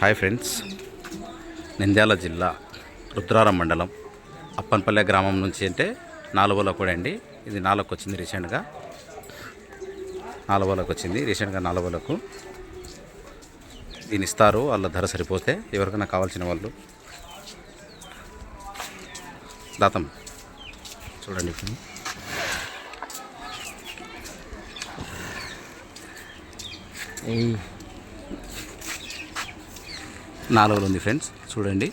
Hi friends. Nandyal జిల్లా రుద్రారం మండలం అప్పన్పల్లె గ్రామం నుంచి అంటే నాలుగోలో కూడా అండి. ఇది నాలుగుకి వచ్చింది రీసెంట్గా. నాలుగోలకు వచ్చింది. రీసెంట్గా నాలుగోలకు దీని ఇస్తారు. వాళ్ళ ధర సరిపోతే ఎవరికైనా కావాల్సిన వాళ్ళు. దాతం. చూడండి ఇప్పుడు. నాలుగులో ఉంది ఫ్రెండ్స్. చూడండి.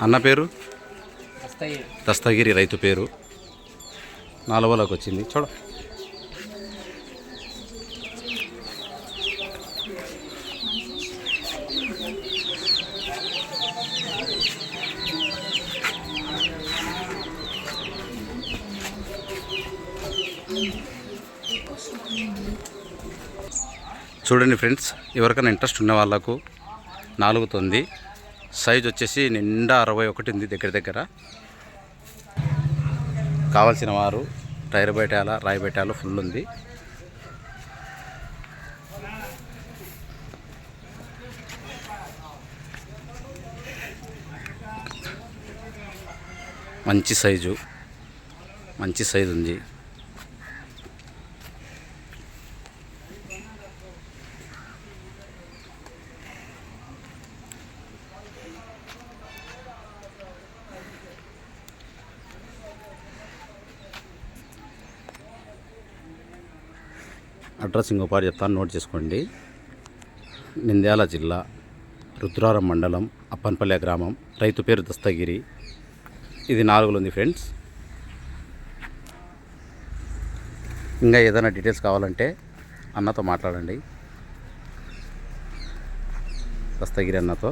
అన్న పేరు? దస్తగిరి. రైతు పేరు. నాలుగోలోకి వచ్చింది. చూడ. చూడండి ఫ్రెండ్స్ ఎవరికైనా ఇంట్రెస్ట్ ఉన్న వాళ్ళకు నాలుగుతుంది. సైజ్ వచ్చేసి నిండా అరవై ఒకటి ఉంది దగ్గర దగ్గర. కావాల్సిన వారు టైర్ బయటాల రాయి బయటాలు ఫుల్ ఉంది. మంచి సైజు మంచి సైజు ఉంది. అడ్రస్ ఇంకోపాటు చెప్తాను నోట్ చేసుకోండి. నింద్యాల జిల్లా రుద్రారం మండలం అప్పన్పల్లె గ్రామం. రైతు పేరు దస్తగిరి. ఇది నాలుగులో ఉంది ఫ్రెండ్స్. ఇంకా ఏదైనా డీటెయిల్స్ కావాలంటే అన్నతో మాట్లాడండి. దస్తగిరి అన్నతో.